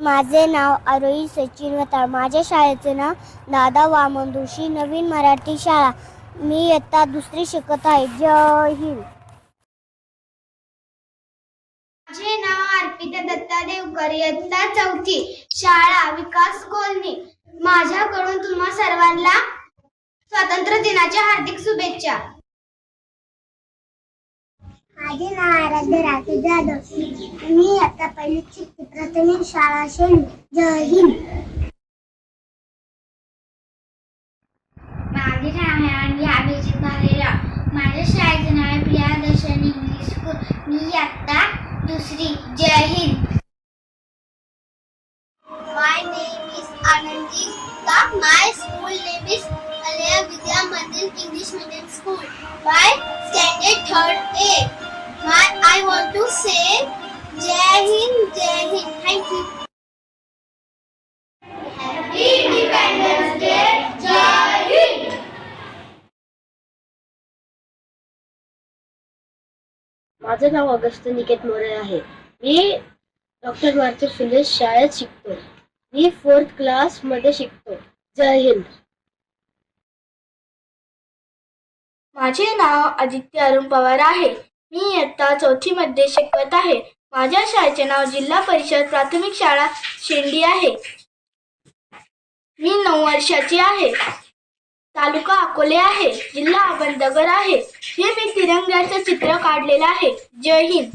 माझे नाव आरोही सचिन वताळ. माझ्या शाळेचे नाव दादा वामन जोशी. नवीन मराठी शाळा. मी इयत्ता दुसरी शिकत आहे. जय हिंद. माझे नाव अर्पिता दत्ता देवकर. इयत्ता चौथी. शाळा विकास कॉलनी. माझ्याकडून तुम्हा सर्वांना स्वातंत्र्य दिनाच्या हार्दिक शुभेच्छा. माझे नाव आराध्य राकेश जाधव. मी आता पहिली शिकते. प्राथमिक शाळा शेंडी जय हिंद. माझे नाव आहे आणि अभिजित भालेराव माझ्या शाळेचे नाव आहे प्रियादर्शन इंग्लिश स्कूल. मी आता दुसरी. जय हिंद. माय नेम इज आनंदी का my school name is Aliya Vidya Mandir English medium school by standard third A my I want to say माझं नाव अगस्त निकेत मोरे आहे. मी डॉक्टर मार्चे फुले शाळेत शिकतो मी फोर्थ क्लासमध्ये शिकतो जय हिंद. माझे नाव आदित्य अरुण पवार आहे. मी इयत्ता चौथी मध्ये शिकवत आहे. माझ्या शाळेचे नाव जिल्हा परिषद प्राथमिक शाळा शेंडी आहे. मी नऊ वर्षाची आहे. तालुका अकोले आहे. जिल्हा अहमदनगर आहे. हे मी तिरंग्याचं चित्र काढलेलं आहे. जय हिंद.